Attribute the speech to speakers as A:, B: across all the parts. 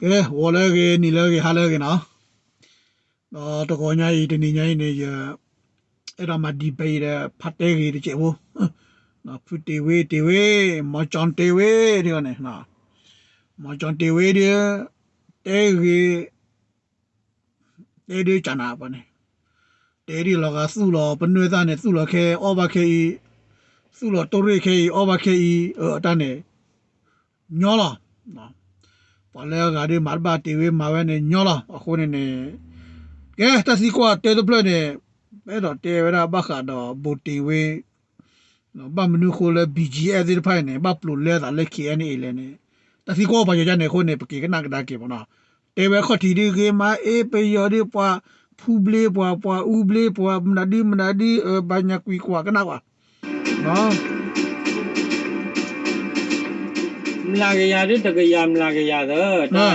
A: ကဲဝေါ်လဲကေနီလဲကေဟာလဲကေနော်တော့တကောညာဤတနီညာဤနေရအဲ့တော့မဒီပေရဖတ်တဲကေတချေဘူးနော်ဖူတီဝေးတီဝေးမချွန်တီဝေးဒီကနေနော်မချွန်တီဝေးဒီတဲကေတဲဒီချနာပါနေတဲဒီလောကစုလောပနွေသားနေစုလောခဲအောဘခဲဤစုလောတိုရိခဲဤအောဘခဲဤအတန်းနေညောလားနော်ပါ လဲကဒီမာဘာတီဝေမာဝဲနေညောလာအခုနေနေကဲတစီကွာတဲဒပလနေပဲတော့တဲဝရဘခါတော့ဘူတီဝေနော်ဘာမနုခိုလဲ BGA ဒီဖိုင်နေဘပလူလဲတာလက်ခီအနေလေနေတစီကွာဘာရကြနေခုနေပကေကနာကဒါကေမနော်တဲဝဲခတီဒီကေမာအေပေယောဒီပွားဖူဘလေပွားပွားဥဘလေပွားမနာဒီမနာဒီဘာညာကွီကွာကနာကွာနော်
B: မလာကရတဲ့တကရမလာကရတော့တာ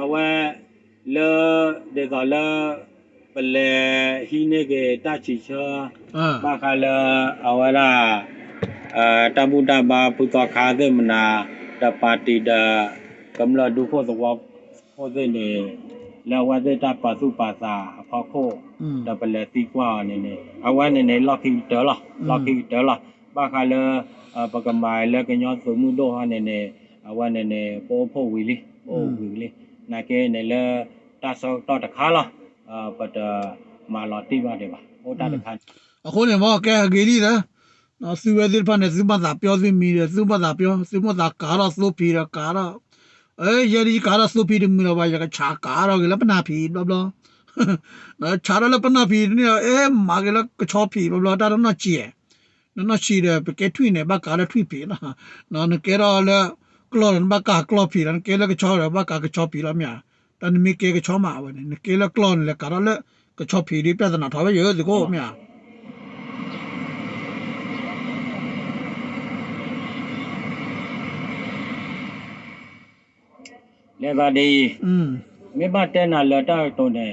B: အဝဲလေဒေကလာပလေဟိနေကေတချီချာ
A: အာ
B: ဘာခလာအဝလာအာတဘူတဘာပုတခါတဲ့မနာတပါတီဒကမ္လဒုဖို့သောဖို့တဲ့နေလာဝတဲ့တပါစုပါစာအဖောက်ဖို့
A: อืม
B: တပလက်တီကွာနေနေအဝနေနေလော်ကီဒေါ်လာလော်ကီဒေါ်လာ ဘာခလာပကမိုင်လကညောသမှုတော့ဟာနေနေအဝနေနေပို့ဖို့ဝီလီပို့ဝီလီနာကဲနေလေတဆောတော့တခါလားအပတမာလော်တီပါတယ်ပါဟိုတာတခါ
A: အခုနေမောကဲဂေရီလားနော်စုဝဲဒီဖန်နဲ့စုမသာပြောသိမိတယ်စုမသာပြောစုမသာကာရဆိုပီရကာရအေးယရီကာရဆိုပီဒမီရဘာရကချာကာရကလပနာဖီဘလဘလနော်ချာရလပနာဖီနေအေးမာကလကချောဖီဘလဘလတာတော့ချီရ နော်ချီတယ်ပကဲထွိနေဘကာရထွိဖီနော်နော်နကဲရလကလောဘကာကလောဖီရန်ကဲလကချောရဘကာကချောဖီလမြတန်မီကဲကချောမာဝနေကဲလကလောလကာရလကချောဖီဒီပြဿနာထားပဲရဒီကိုမြ
B: လေသာဒီ
A: อืม
B: မေဘတဲနာလတာတုံနေ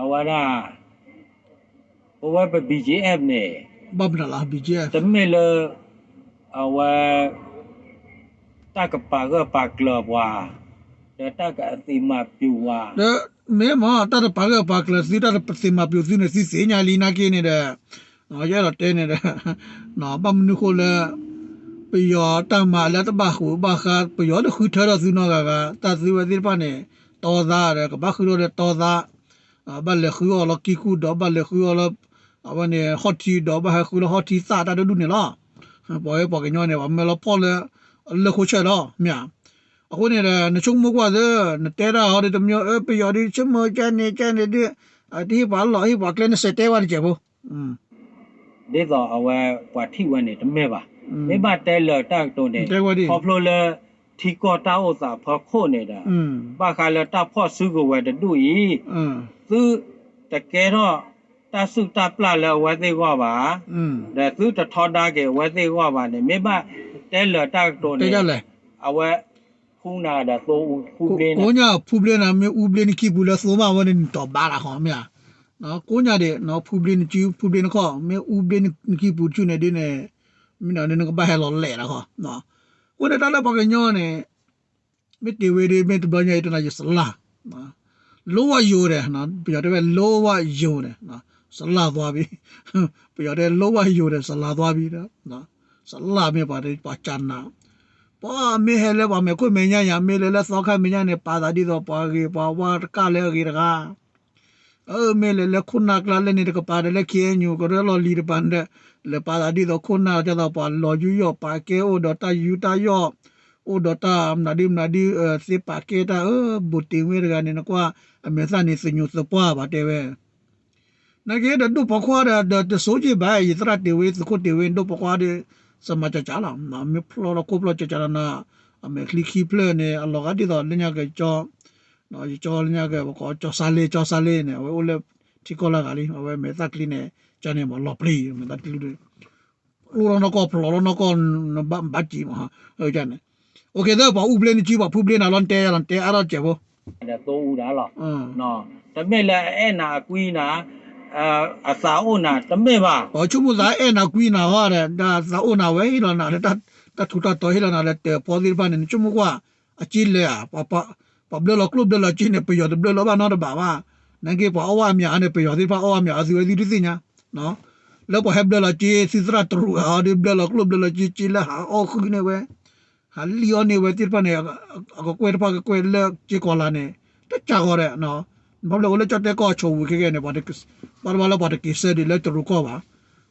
B: အဝရဘဝပ BGF နေ
A: ဘာဘနာလာဘီဂျီ
B: တမေလအဝတကပါကပါကလဘွာဒတကအတိမပြူဝါ
A: ဒါမဲမတာတပါကပါကလစီတာပစီမပြူစီနေစီစညာလီနာကင်းနေတဲ့နော်ရတော့တဲနေတဲ့နော်ဘာမနုခိုလဲပယောတမလာတဘခုဘာခါပယောတခုထရစုနောကကတစီဝဒီပနေတောသားရကဘာခုရတောသားဘာလေခူရလကီကူတော့ဘာလေခူရလအ ဝနေဟော့တီတော့ဘာခူရဟော့တီစာတာဒုနေလားပေါ်ရပေါ်ကညောနေဘာမလပေါ်လေလေခိုချေတော့မြာ အခုနေတဲ့နချုံမကွာတဲ့နတဲရာဟောတဲ့တမျိုးအပယောဒီချမချနေချနေဒီအဒီဘာလို့ဟိဘာကလည်းစတဲ့ဝါကြဘူးอืม
B: ဒေသောအဝပွာထိဝနေတမေပါမေဘတဲလတတုံနေ
A: တဲဝါဒီ
B: ဖော်ဖလိုလထီကောတာဥစာဖော်ခိုနေတာ
A: อืม
B: ဘာခါလတဖော့စုကိုဝဲတူဤ
A: อืม
B: သူတကယ်တော့ တဆုတပလလဝဲသေးကွာပါ
A: อืม
B: ဒါသူတထောတာကေဝဲသေးကွာပါနေမေဘတဲလတတုံ
A: တဲ
B: နေ
A: ကြလဲ
B: အဝဲခုနာဒါသိုးခုလင်း
A: ကိုညာဖူပလနာမေဥပလနကိဘူးလားဆိုမဝနေတော့ဘာလာခေါမြာနော်ကိုညာတဲ့နော်ဖူပလနချီဖူပလနခေါမေဥပလနကိဘူးချူနေဒီနေမင်းနော်နေကဘာဟဲလောလဲလာခေါနော်ကိုတဲ့တလာပကညောနေမေတီဝေဒီမေတဘညာတနာယစလာနော်လောဝယိုတယ်နော်ပြရတဲ့လောဝယိုတယ်နော် ဆလာသွားပြီပြရတဲ့လောဝယိုတယ်ဆလာသွားပြီနော်ဆလာမေပါတယ်ပါချနာပါမေဟဲလေပါမေကိုမညာညာမေလေလေသောခမညာနေပါတာဒီတော့ပါကြီးပါဝါကလေကြီးတကားအဲမေလေလေခုနာကလာလေနေတကပါတယ်လေခေညူကရလောလီပန်တဲ့လေပါတာဒီတော့ခုနာကြတော့ပါလောယူရောပါကေအိုဒတာယူတာရော o dota mnadi mnadi se paketa e buti we ga ne kwa amesa ni sinyu so pwa ba te we na nage da du pakwa da da da soji ba yi tra te we ko te we do pakwa de sama cha chala na me plo la ko plo cha chala na a me kliki ple ne a lo ga di da lenya ge cho no yi cho lenya ge ko cho sa le cho sa le ne we ole tikola ga li we me ta kli ne cha ne mo lo pli me ta kli de lo ro no ko plo lo no ko ba ba ji ma o cha ne okay da ba u ble ni ji ba pu ble na lon te ya lon te a ro che bo
B: တဲ့3ဦးလားနော်ဒါပေမဲ့လည်းအဲ့နာကွီးနာ အစာအိုနာတမေပါ
A: ဟောချုမူဇာအဲနာကွီနာဟာရဒါစာအိုနာဝဲဟီလနာတတထူတာတော်ဟီလနာလက်တေပေါ်ဒီပန်နေချုမူကွာအချီလေပပပဘလလကလုဘလချင်းနေပယောဘလလဘာနော်တဘာဝနငေပေါ်အဝအမြာနဲ့ပယောဒီပအဝအမြာအစီဝဲဒီသိညာနော်လောပဟဘလလချီစစ်ရတရူဟာဒီဘလလကလုဘလချီချီလာဟာအခုနေဝဲဟာလီယိုနေဝဲတိပနေအကွဲတပါကွဲလက်ချီကောလာနေတချောရဲနော် pa ne a ko kwe pa ko kwe le chi ko la ne ta cha go re no ba lo le cha te ko chu wi ke ke ne ba de ba ba lo ba de ki se de le tru ko ba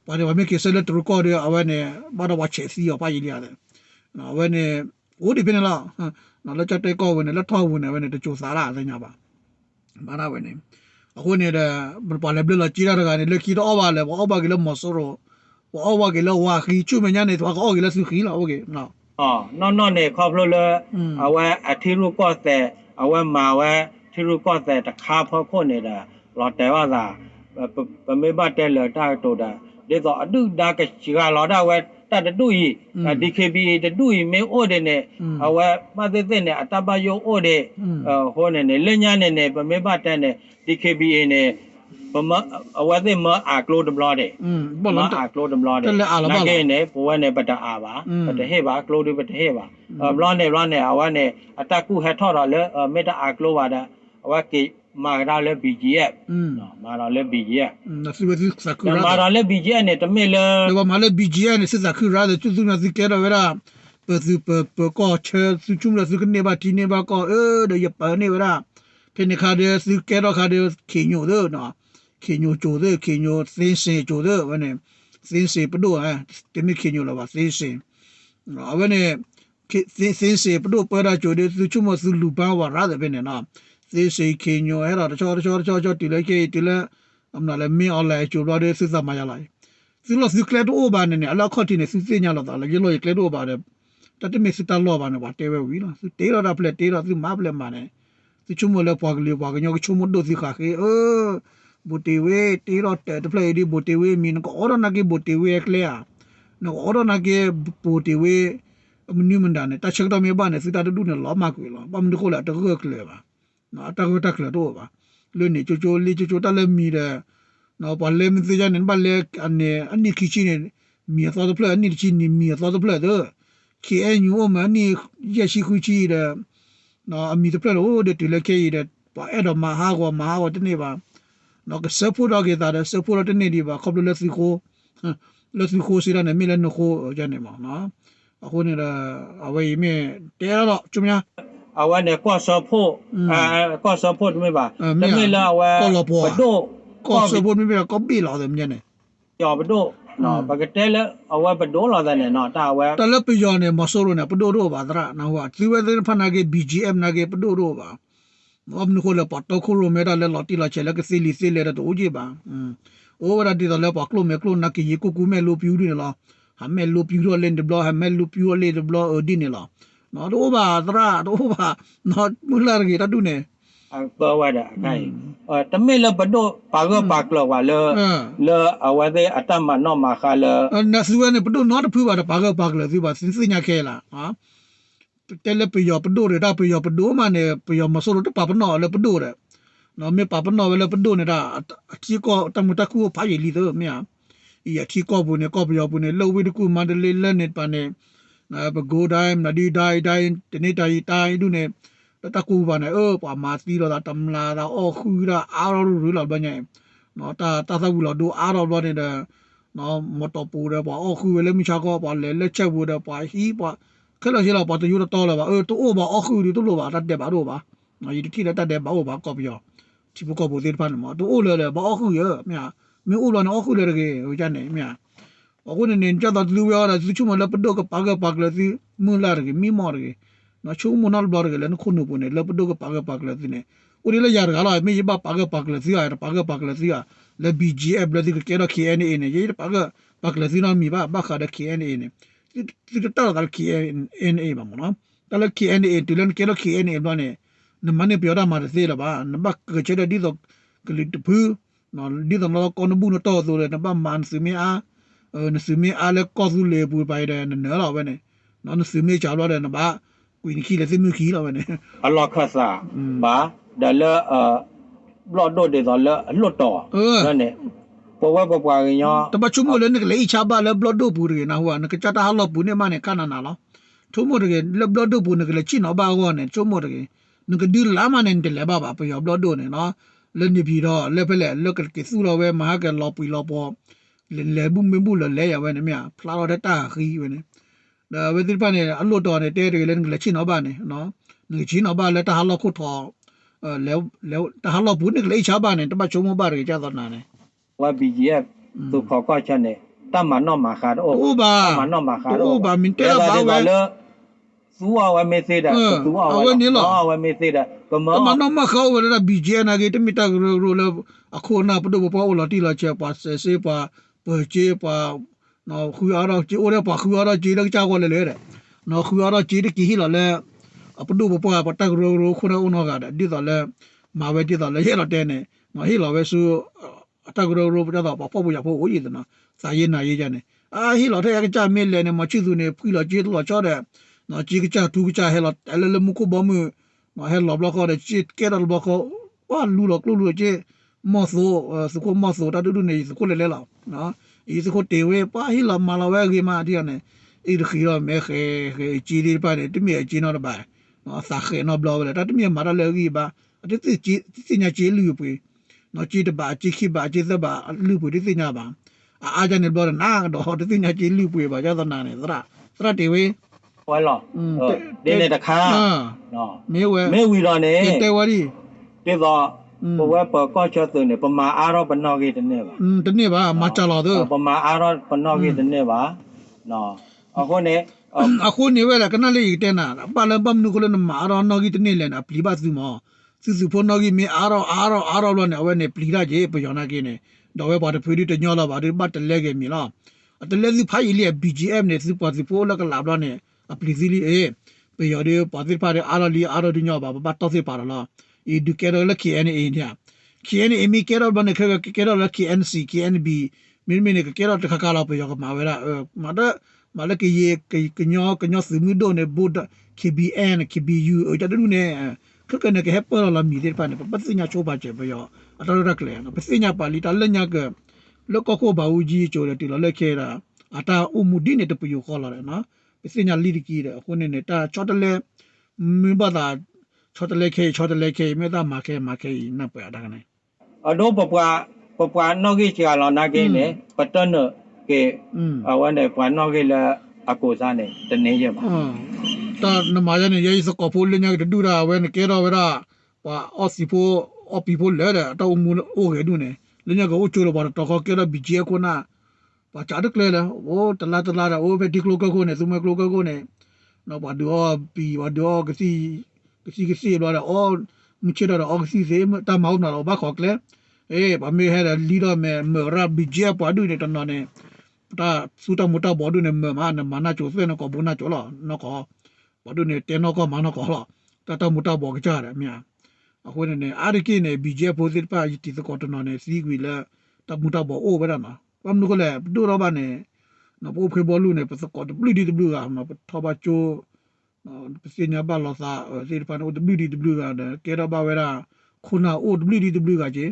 A: ba de ba me ki se le tru ko de awa ne ba do wa che si yo pa yi ya de နော်ဝဲနေဟိုဒီပြနေလားနော်လက်ချက်တဲကောဝင်နေလက်ထောက်ဝင်နေဝဲနေတချို့စားရအသိညာပါမာနာဝဲနေအခုနေတဲ့ပါလေဘလချီရတာကနေလက်ခီတော့ပါလေဘောပါကလေးမဆောရောဘောပါကလေးဝါခီချုမညာနေတော့အော်ကလေးစုခီလာโอเคနော်
B: อ๋อနော်နော်နေခေါပလို့လေ
A: อืม
B: အဝဲအထီရုကော့တဲ့အဝဲမာဝဲ ထီရုကောတဲ့တခါဖော်ခွနေတာလော်တဲဝါသာပမေဘတဲလတာတိုတာဒေသောအတုတာကချီကလော်တာဝဲတတတူဤ DKB တတူဤမင်းအိုတဲ့နဲ့အဝဲမသိသိနဲ့အတပယုံအိုတဲ့ဟိုနဲ့နဲ့လညနဲ့နဲ့ပမေဘတဲနဲ့ DKB နဲ့ပမအဝဲသိမအာကလိုဒမလောတဲ့
A: ပမ
B: အာကလိုဒမလောတဲ့နာကဲနဲ့ပဝဲနဲ့ပတအာပါပတဟေပါကလိုဒပတဟေပါဘလောနဲ့ရောနဲ့အဝဲနဲ့အတကုဟဲထော့တော့လေမေတ္တာအာကလိုပါတဲ့ အဝဲကေမာရလေ BGF
A: อืม
B: နော်မာရလေ BGF
A: နစဝတိစကူရာ
B: မာရလေ BGF နဲ့တမင်လေ
A: လောမလေ BGN စစ်စကူရာတဲ့သူသူနစီကဲတော့ဝဲတာပသူပပကောချဲသူချုံလစုကနေပါတီနေပါကောအဲဒရပနေဝဲတာဖိနေခါတဲ့စုကဲတော့ခါတဲ့ခေညိုတော့နော်ခေညိုကြိုတဲ့ခေညိုသင်းစင်ကြိုတဲ့ဝဲနေသင်းစင်ပဒိုဟဲ တမခေညိုလာပါသင်းစင်အဝဲနေခေသင်းစင်စင်ပဒိုပရာကြိုတဲ့သူချုံမစုလူပါဝါရတဲ့ပဲနေနော်သင်းစင်ခေညိုအဲ့တော့တချောတချောတချောချောတီလိုက်ကေတီလက်အမနာလေမင်းအလိုက်ကြိုတော့တဲ့စစ်စမရလိုက် si lo si klet o ba ne ne ala khoti ne si se nya lo ta la ye lo ye klet o ba de ta te me si ta lo ba ne ba te we wi lo si te lo da ple te lo si ma ple ma ne si chu mo le pwa ga le pwa ga nyo ga chu mo do si kha ke o bu te we te lo te te ple di bu te we mi no ko oro na ke bu te we kle a no oro na ke bu te we m ni mun da ne ta chak da me ba ne si ta du ne lo ma kwe lo ba mu ko la ta ko kle ba no ta ko ta kle do ba le ne chu chu li chu chu ta le mi de နော်ဘာလဲမသိကြနဲ့ဘာလဲအနေအနိခိချင်းမြေသောတဲ့ဖလက်အနိချင်းမြေသောတဲ့ဖလက်တော့ခေအညူမနီရရှိခုချီတဲ့နော်အမီတဲ့ဖလက်လို့တဲ့တလေခေတဲ့ဘာအဲ့တော့မဟာကောမဟာကောတနေ့ပါနော်ကစပူတော့ကေတာစပူတော့တနေ့ဒီပါခေါပလက်စီကိုလက်စီကိုစီရနေမီလနကိုဂျန်နေမှာနော်အခုနေအဝေးမြေတဲတော့ကျမ
B: အဝဲနဲ့ကော့ဆောဖို့အဲကော့ဆောဖို့တမေပါတမေလာဝဲဘဒို
A: ကောစဘုန်မြေကောပီလာတယ်မြနေ
B: ကျော်ဘဒိုနော်ဘကတဲလေအဝဲဘဒိုလာတဲ့နော်တာဝဲ
A: တလပယောနေမဆိုးလို့နေပဒိုတော့ပါဒရနော်ဟာသီဝဲတဲ့ဖနာကေ BGM နာကေပဒိုတော့ပါအမနခိုလပတ်တော့ခိုလိုမဲတာလေလော်တီလာချဲလကစီလီစီလေတော့ဦးကြည့်ပါอืมအိုဝရတီတော့လေပါကလိုမဲကလိုနာကေယေကိုကူမဲလိုပြူနေလားဟာမဲလိုပြူတော့လင်းဒဘလဟာမဲလိုပြူလေဒဘလအဒီနေလား နော်တော့ပါဒရတော့ပါနော်မူလာကေတတူနေ
B: အပေါ်ဝဲတဲ့အခိုင်အဲတမေလဘဒိုပါကပါကလောဝါလေ
A: အင်း
B: လေအဝဲတဲ့အတမနော်မာခါလေ
A: နစဝဲနေပဒိုနော်တဖူပါတော့ပါကပါကလေဒီပါစင်စညာခဲလားဟာတဲလေပယောပဒိုရတာပယောပဒိုမနေပယောမဆိုလို့တပါပနော်လေပဒိုရနော်မေပါပနော်လေပဒိုနေတာအချီကောတမတကူဖာရီလီတော့မြာဤအချီကောဘူးနေကောပယောဘူးနေလောဝေတကူမန္တလေးလက်နေပါနေ နော်ဘဂိုတိုင်းနဒီတိုင်းတိုင်းတနေ့တိုင်းတိုင်းဒုနေတကူပါနေအော်ပါမာစီတော့တမလာတော့အော်ခူရအားရရလာဘညေနော်တာတာသဘူးလို့ဒိုအားတော့နေတဲ့နော်မတော်ပူတယ်ပေါ့အခုလည်းမချကောပါလေလက်ချက်ဘူးတယ်ပါဟီးပါခက်လို့ရှိတော့ပါတူရတော့လာပါအဲတူပါအခုဒီတူလို့ပါတတ်တယ်ပါတော့ပါနော်ဒီတိလက်တတ်တယ်ပါဟုတ်ပါကော်ပြရောဒီဘကောဘူးသေးပါနမတူအိုလေလေပါအခုရမြာမင်းအိုလောနော်အခုလေကေဟိုကြနေမြာ အခုနေနေကြတော့လူရတာသူချုံမလပတော့ကပါကပါကလေစီမူလာရကေမိမော်ရကေနော်ချုံမနော်ဘောရကေလည်းခုနပုနေလပတော့ကပါကပါကလေစီနေဦးရလေရကလာမေးပါပါကပါကလေစီရပါကပါကလေစီရလေ BGF လေဒီကေတော့ KNA နေရေးပါက bakla zina mi ba ba kha da KNA ne ti ti ta dal KNA ba mo no ta la KNA ti len ke lo KNA ba ne na ma ne pyo da ma de la ba na ba ke che da di do ke li tu pu no di do no ko no bu no to so le na ba man su နစုမေအားလဲကောစုလေပူပိုင်တယ်နော်တော့ပဲနဲ့နော်နစုမေချာလို့တယ်နဘာကွင်းခီလဲစိမှုခီတော့ပဲနဲ့
B: အလောခဆာဘာဒါလဲအဘလော့ဒိုဒေတော်လဲလွတ်တော်နော်နဲ့ပေါ်ဝဲပေါ်ပွားရင်ရော
A: တပချုံမလဲနကလေချာပါလဲဘလော့ဒိုပူရနာဟိုကနကချတာဟလော့ပူနေမနဲ့ကနနာလားထုံးမတကယ်ဘလော့ဒိုပူနကလေချိနော်ဘာကောနဲ့ချုံမတကယ်နကဒီလာမနဲ့တလဲပါပါပြောဘလော့ဒိုနဲ့နော်လဲနေပြီးတော့လဲဖက်လဲလက်ကစူတော့ပဲမဟာကလော်ပီလော်ပေါ် လဲလဲဘူးမဘူးလဲရဝဲနေမြဖလာတော့တာခီးဝဲနေဒါဝဲဒီပနေအလို့တော်နေတဲတယ်လဲငလချင်းတော့ပါနေနော်ငလချင်းတော့ပါလဲတဟာလောက်ခုထောအဲလဲလဲတဟာလောက်ဘူးနေလေချပါနေတပတ်ချုံမပါရကြတော့နာနေ
B: ဝါ BGF သူခေါ်ကောက်ချက်နဲ့တမနောမှာခါတော့
A: ဥပါ
B: တမနောမှာခါတော့
A: ဥပါမင်တဲပါဝဲ
B: သူဝဝမေစေတာသူဝဝဝမေစေတာကမော
A: တမနော်မခေါ်ဝဲတာ BJ နာကေတမီတာရိုရိုလအခုနာပဒဘပေါ်လာတီလာချပါဆေစေပါ ပချေပါနော်ခူရတော့ချီအိုရပါခူရတော့ချီတော့ကြောက်လေလေတဲ့နော်ခူရတော့ချီတကီဟီလာလေအပဒဘပေါ်ပတက်ရိုရိုခုနဦးနော်ကတဲ့ဒီတော့လေမာဝဲဒီတော့လေရတော့တဲနေမဟီလာဝဲဆူအတက်ရိုရိုပတော့ပေါ့ပေါ့ရဖို့ဝေးတယ်နော်စာရေးနာရေးကြနေအာဟီလာတဲ့ကကြမဲလေနေမချီသူနေဖိလာချီတော့ချောတဲ့နော်ချီကကြသူကကြဟဲလာအလလမကိုဘမ ma he lo block de chit ke dal block wa lu lo lu lu che mo so su ko mo so ta du ne su ko le le la no i su ko te we pa hi la ma la we ge ma ti ne i de khi lo me khe khe chi di pa ne ti mi chi no da ba no sa khe no block le ta ti mi ma da le gi ba ti ti chi ti nya chi lu pu no chi de ba chi khi ba chi sa ba lu pu ti ti nya ba a a ja ne block na do ti ti nya chi lu pu ba ja da na ne sra sra te we
B: ဝဲလောဒီနေ့တခါ
A: ah
B: နော်
A: me we
B: မေဝီတော့နေ
A: te wa ri
B: ဒီတော့ ဘဝပကောချက်သူနေပမာအားတော့ဘနောကြီးတနေ့ပါ
A: อืมတနေ့ပါမချလာတော့
B: ပမာအားတော့ဘနောကြီးတနေ့ပါနော်အခုနေ
A: အခုနေဝဲလာကနလေးတဲနာပါလဘမ်နုကလနမအားနော်ဂီတနေလဲနာပလီပါစုမောစုစုဖို့နော်ဂီမီအားတော့အားတော့အားတော့လောနေဝဲနေပလီလာကြီးပယောနာကင်းနေတော့ဝဲပါတဖွေးတညောလာပါဒီပတ်တလဲကမီလားအတလဲစီဖိုင်လီ BGM နေစုပါစီဖို့လကလာဘလနေအပလီစီလီအေပယောဒီပါစီပါရအားတော့လီအားတော့ဒီညောပါပတ်တော့စီပါလား ဤဒုကေရလ KNA ညာ KNA မီကေရဘနေခေကေရလ KNC KNB မင်းမင်းနေကေရတခါကလာပယောကမာဝဲလာမတော့ malaki ye kenyo kenyo sumudo ne boda KBN KBU o ta du ne khaka ne ke heppa la mi de pa ne pa sinya cho ba che ba yo ataro rak le no pa sinya pa li ta le nya ke lo ko ko ba u ji cho le ti lo le khe ra ata u mu di ne te pu yo kho la no pa sinya li di ki de ko ne ne ta cho ta le mi ba da cho ta le khe cho ta le khe me da ma khe ma khe na pa da ne
B: အတော့ပပွားပပွားနောကြီးချာလောနာကင်းနေပတနကေ
A: mm
B: အဝနဲ့ပွားနောကြီးလာအကိုစားနေတနေရပါ
A: ta na ma ya ne ye so ko pho le nya de du ra we ne ke ro we ra wa o si pho o pi pho le da ta u mu o ge du ne le nya ko o chu ro ba ta ko ke ra bi je ko na pa cha de kle la o ta la ta la da o be di klo ko ko ne su me klo ko ko ne no ba do pi ba do ke si ke si ke si lo da o mu che da o ke si se ta ma u na lo ba ko kle e ba me he da li do me me ra bi je pa du ne ta no ne တာစူတာမတာဘောဒုနေမမနမနာချိုဆွေနကောဘုနာချိုလာနကောဘောဒုနေတဲနောကောမနကောလာတတမတာဘောကကြရမြာအခုနေအာရကိနေဘီဂျေပိုစစ်ပါယတီစကောတနနေစီကွီလာတမတာဘောအိုဘရနာပမ်နုကလေဒူရောဘာနေနပိုဖေဘောလူနေပစကောတပလီဒီဒဘလူကနထောဘာချိုပ စညာဘာလောစာစီဖာနိုဒဘလူဒီဒဘလူကကေရဘာဝရာခုနာအိုဒဘလူဒီဒဘလူကကြီး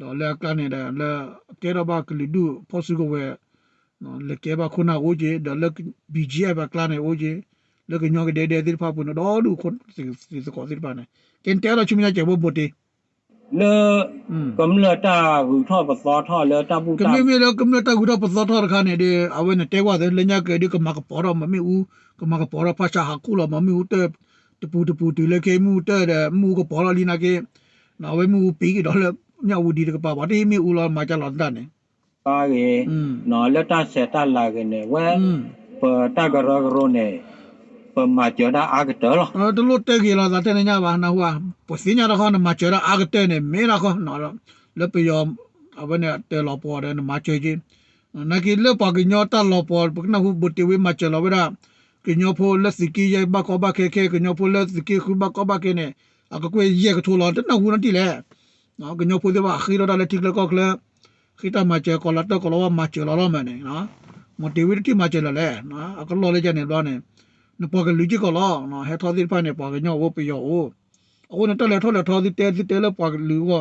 A: တော့လက်ကနေတဲ့လက်ကေရဘာကလီဒူဖောစုကဝဲ no le ke ba khuna oje da le bgf ba klan ne oje le ke nyo ke de de dir pha pu no do du khon si si ko sir ba ne ken te la chumi na che bo bo te
B: လေ
A: mm
B: က မ္လတာဟူထောပစောထောလေတပု
A: ke
B: တာ
A: me me la ke me ta gu da pa so thar kha ne de awe ne te wa de le nya ke de ke ma ka po ro ma mi u ke ma ka po ro pa cha ha ku lo ma mi u te te pu te pu te le ke mu te de mu ko po ro li na ke na we mu pi ke do le nya u di de ke pa ba de mi u lo ma cha lo da ne
B: ပါကေ
A: mm
B: နော်လက်တဆက်တလာကနေဝဲ
A: mm
B: ပတကရကရနေ ပမကြတာအာကတော်
A: Ah, tu lu te gila da te nya ba na wa. Pues sinya da khon ma chera ag te ne me na kho no lo. Le pe yo abane te lo po de ma che ji. Na ki le pa ki nyo ta lo po bu na hu bu ti wi ma che lo wa da. Ki nyo pho le si ki ye ba ko ba ke ke ki nyo pho le si ki khu ba ko ba ke ne. A ko kwe ye ko thu lo de na hu na ti le. No ki nyo pho de ba khi ro da le tik le ko kle. Khi ta ma che ko la te ko lo wa ma che lo lo ma ne no. Mo ti wi ti ma che lo le no. A ko lo le je ne lo ne. နပေါ်ကလူကြီးကလာနော်ဟဲထော်ဒီဖိုင်နေပေါ်ကညောဝပယောအခုနတက်လေထော်လေထော်ဒီတဲဒီတဲလေပေါ်ကလူက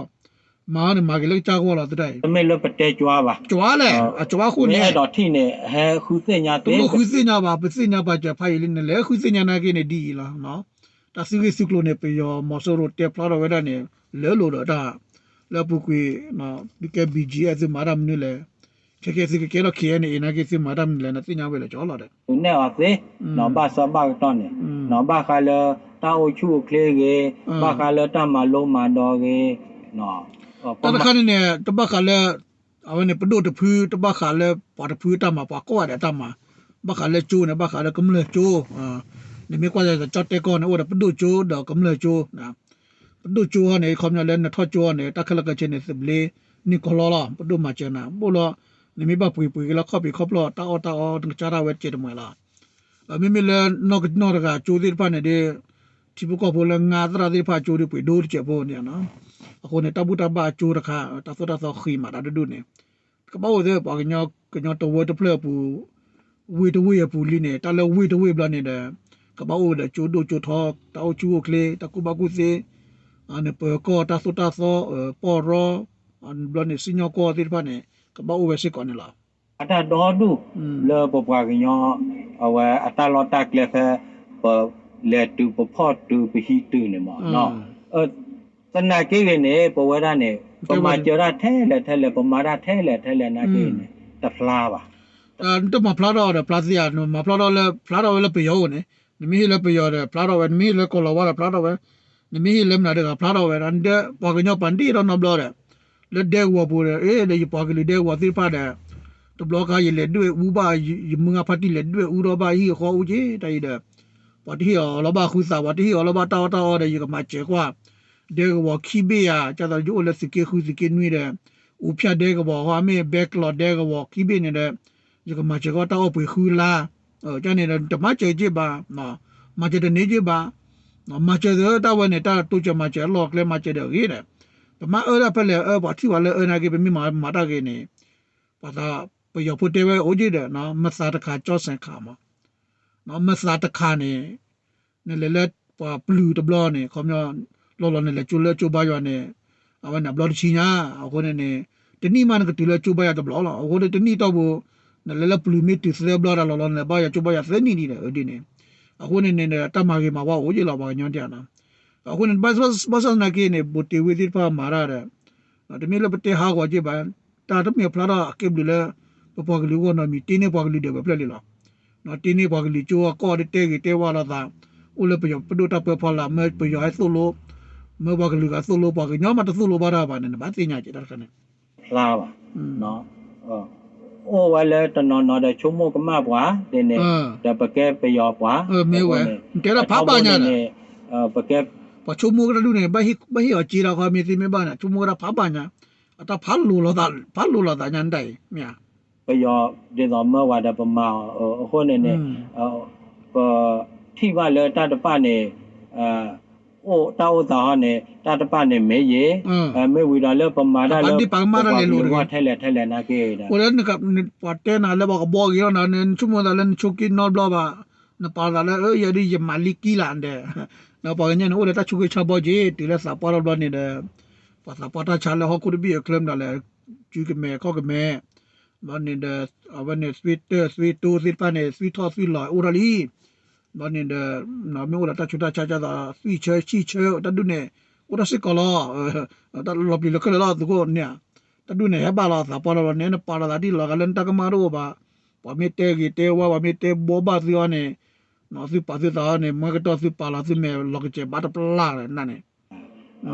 A: မာနေမာကလေးချာကောလာတဲ့
B: တမေလပတဲကြွားပါ
A: ကြွားလေအကြွားခုနေ
B: နေတော့ထိနေဟဲခုစညာ
A: တူ
B: တဲ့
A: ခုစညာပါပစညာပါကြဖိုင်လင်းလေခုစညာနာကိနေဒီလာနော်တာစီရီစီကလိုနေပြယောမော်ဆိုရိုတက်ဖလာတော့ဝဲတာနေလဲလို့တော့ဒါလဲပုကွေနော်ဒီက BGS မာရမ်နေလေ ချေကေစီကေတော့ KN အနာကေစီမာရမ်လေနသိညာဝဲလေကြောလာတယ်
B: သူနဲ့အသေးနော်ဘာစဘာတော့နေနော်ဘာခါလတာအိုချူကလေးကေဘာခါလတမလုံးမတော်ကေနော်
A: တတခါနေတဘခါလဲအဝနေပဒိုတဖူးတဘခါလဲပါတဖူးတမပါကောရတမဘခါလဲကျိုးနေဘခါလဲကမလဲကျိုးအာနေမကွာတဲ့ကြော့တဲ့ကောနေဟိုပဒိုကျိုးတော့ကမလဲကျိုးနာပဒိုကျိုးနေခေါမလဲနထော့ကျိုးနေတခလကချင်းနေစဘလေနီကိုလောလာပဒိုမချနာဘောလော နေမဘပွေပွေကလာခေါပီခေါပလောတာအောတာအောတချာရဝဲချေတမလာအမီမီလဲနော့နော့ကကျိုးဒီဖာနေတဲ့ဒီဘကောဘောလငါသရာဒီဖာကျိုးဒီပွေဒိုးချေဘောနေနော်အခုနေတဘူတဘာကျူရခါတသတသခီမာဒါဒုနေကဘောဇေပါကညောကညောတဝတ်ဖလပူဝေတဝေပူလီနေတလဝေတဝေဘလနေတဲ့ကဘောဒကျူဒိုကျူထောတောကျူကလေတကူဘကူစေအနေပကောတသတသပေါ်ရောအန်ဘလနေစညကောတိဖာနေ ကဘောဝေစီကောနေလာ
B: အတတော်ဒုလေပပကညောအဝအတလောတက်လေဖပလေတူပဖော့တူပဟီတူနေမနော်အဲတနာကေကနေပဝရနေပမာကြရထဲလေထဲလေပမာရထဲလေထဲလေနာကေနေတဖလာပါ
A: အန်တမဖလာတော့ပလာစီယာနမဖလာတော့လေဖလာတော့လေပယောနေနမီလေပယောတယ်ဖလာတော့ဝဲနမီလေကောလဝါဖလာတော့ဝဲနမီလေမနာတဲ့ကဖလာတော့ဝဲအန်တဲ့ပါကညောပန်တီတော့နဘလော le de wa bo le e le pa ke le de wa ti pa da to block ha ye le dwe u ba yi mu nga phati le dwe u ro ba yi kho u ji tai da wa ti yo lo ba khu sa wa ti yo lo ba ta ta o de yi ma che kwa de wa khi be ya cha da ju le si ke khu si ke nui de u phya de ga wa ha me back lot de ga wa khi be ne de yi ma che kwa ta o pu khu la အဲကျန်နေတဲ့မချေကြည့်ပါနော်မချေတဲ့နေကြည့်ပါနော်မချေတဲ့တဝဲနဲ့တာတူချမချေလောက်လဲမချေတဲ့ရေးတယ် ပမအရာဖလေအဘာတိဝါလေအနာကေပမိမာမာတာကေနေပါတာပယောဖုတေဝအိုဂျီဒနော်မစာတခါကြောဆန်ခါမနော်မစာတခါနေနေလေလက်ပါဘလူးတဘလောနေခေါမျောလောလောနေလေကျူလေကျူပါယောနေအဝနဘလောချီညာအခုနေနေတနိမန်ကတူလေကျူပါယောတဘလောလောအခုနေတနိတော့ဘူးနလလပလူမီတီစလေဘလာလောလောနေပါယောကျူပါယောသဲနီနီလေအဒီနေအခုနေနေတမကေမှာဝါအိုဂျီလောပါညွန်တရနော် အခုဘတ်ဘတ်ဘတ်နာကိနေဘူတီဝီဒီဖာမာရာတဲ့တမီလပတေဟာကွာကြပါတာတမီဖလာရာအကေဘလူလာပပကလူကနော်မီတင်းနေပကလူတဲ့ပဲပြက်လေလားနော်တင်းနေပကလူချိုကော်တဲကြီးတဲဝါလာတာဦးလပယပဒုတပဖလာမဲပယဟဲဆိုလိုမဘကလူကဆိုလိုပါကညမတဆိုလိုပါတာပါနဲ့ဗတ်တင်ညာကြတာခနဲ့
B: ဖလာပါနော်အော်ဝလဲတနော်နော်တဲ့ချုံမကမပွားတင်းနေတပကဲပယောပွား
A: အဲမဲဝဲတဲရဖပါညာ
B: နဲ့ပကဲ
A: ပ ချုံမကရလူနေဘဟိဘဟိအကြီးတော့ခမီစီမဘာနာချုံမကရဖပါညာအတဖာလူလောတာဖာလူလောတာညာန်တိုင်မြာ
B: ပယောဒီတော်မဝါဒပမာအခုနေနေအော်ပထိပါလဲတတပနေအဲโอ้ตาโอตาเนตาตปะเนเมเยเอเมวีดาเลปมาดาเลว่าแทเลแทเลนะเกด
A: ကိုလည်းကပတ်တဲနာလည်းဘောဘောကြီးနာနေချုံမဒါလည်းချုကီနော်ဘလဘာနပါလာလည်းအေးရဒီယမလီကီလာန်တဲ့နော်ပေါ်ညနေဦး na pala la e ya di ya maliki la ande na pa nya no ta chuge cha bo je ti la sa pa lo ni de pa sa pa ta cha la ho kur bi e klem da le chu ge me ko ge me ba ni de aba ni sweet sweet to sweet pa ni sweet to sweet la ora li ba ni de na me ora ta chu ta cha cha da sweet che chi che ta du ne ora si ko la ta lo bi lo ko la du ko ne ta du ne ba la sa pa lo ne na pa la di la ga len ta ka ma ro ba ว่ามีเตกีเตว่าว่ามีเตบบาซิวเนี่ย နော်စုပါစုသားနဲ့မကတော့စုပါလာစုမဲ့လောကကျဘာတပလာနဲ့နာနဲ့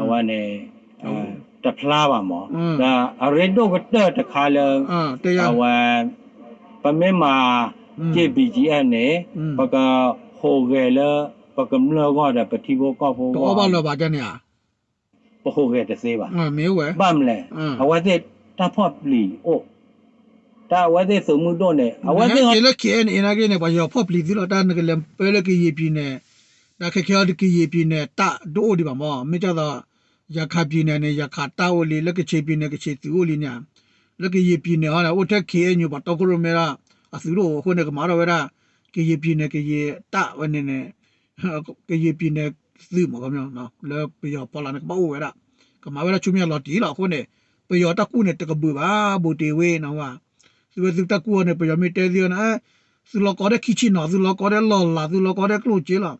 B: အဝနဲ့တဖလာပါမောဒါအရင်တော့ကတတခါလဲ
A: အ
B: ဝပမဲမှာ JBGN နဲ့ပကဟိုကလေးပကမလောကတဲ့ပတိဘောကောက်ဖို့
A: တော့ဘာလောပါကြနေရ
B: ပဟိုကတဲ့စေးပါ
A: မေဝဲ
B: ဗမ်လဲအဝတဲ့တဖော့ပလီအို ta wede so mu do ne a wede ke le ke ne ina ke ne ba yo phop li di lo ta ne ke le
A: pe le ke ye pi ne da ke ke de ke ye pi ne ta do o di ba ma me ja da ya kha pi ne ne ya kha ta o li le ke che pi ne ke che ti o li nya le ke ye pi ne ha la o ta ke nyu ba to ko ro me ra a su ro ho ne ke ma ra we ra ke ye pi ne ke ye ta wa ne ne ke ye pi ne su ma ga myo na le pe yo pa la ne ba o we ra ကမာဝရချုမြလော်တီလောက်ခုနေပျော်တကူနဲ့တကပူပါဘူတီဝေးနော်ဟာ su su ta ku ne pe ya me te dio na su lo ko de ki chi no su lo ko de lo la su lo ko de klo che la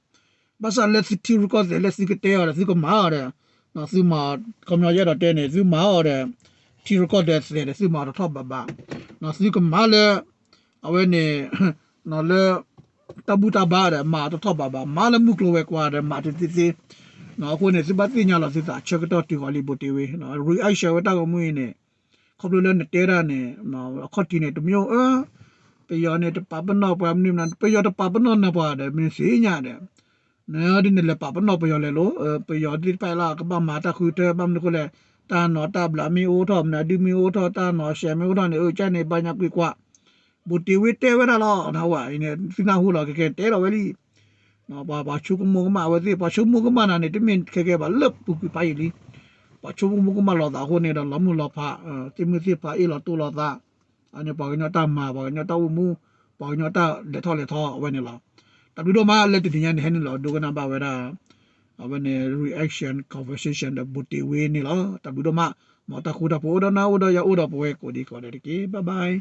A: ဘာသာလက်စီတီရကောလက်စီကတဲရစီကမာရနော်စီမာကမ္ဘာရတဲ့နေစီမာရတီရကောတဲ့စီမာတော့ဘဘာနော်စီကမာလေအဝဲနေနော်လေတဘူတာဘာရမာတော့ဘဘာမာလမှုကလောဝဲကွာရမာတီတီနော်ခုနေစပတ်ညလာစစ်တာချက်တော့တီဟောလီဘိုတီဝေနော်ရီအိုက်ရှယ်ဝတာကမွေးနေ ခေါပလိုလည်းတဲရနေနော်အခေါတီနေတမျိုးအပယောနေတပပနောပမ်နိမနပယောတပပနောနပါတယ်မင်းစီညာတယ်နော်ဒီနေလေပပနောပယောလေလို့ပယောဒီပိုင်လာကပမာတခုတဲပမ်နကိုလေတာနော်တဘလာမီအိုထောမနာဒီမီအိုထောတာနော်ရှယ်မီအိုထောနေအိုချနေပညာကွေကွာဘူတီဝေတဲဝဲလာတော့နော်ဝါအင်းစင်နာဟူလာကကဲတဲတော့ဝဲလီနော်ဘာဘာချုကမောကမဝဲစီဘာချုမောကမနာနေတမင်ခဲခဲဘာလက်ပူပပိုင်လီ ปะชุมุกมาหลอตาคนเนี่ยเราหมุนหลอพะเออที่มือที่พะอีหลอตัวหลอตาอันนี้ปากเนี่ยตามมาปากเนี่ยตาอุมูปากเนี่ยตาเดทอเลทอวันนี้เราแต่ดูดูมาเลยติดยันเห็นเราดูกันนะบ่าวเวลาวันนี้ reaction conversation เดบุติเวนี่เราแต่ดูดูมาหมอตาคูดาปูดนาอุดยาอุดาปูเอกูดีก่อนเลยทีบ๊ายบาย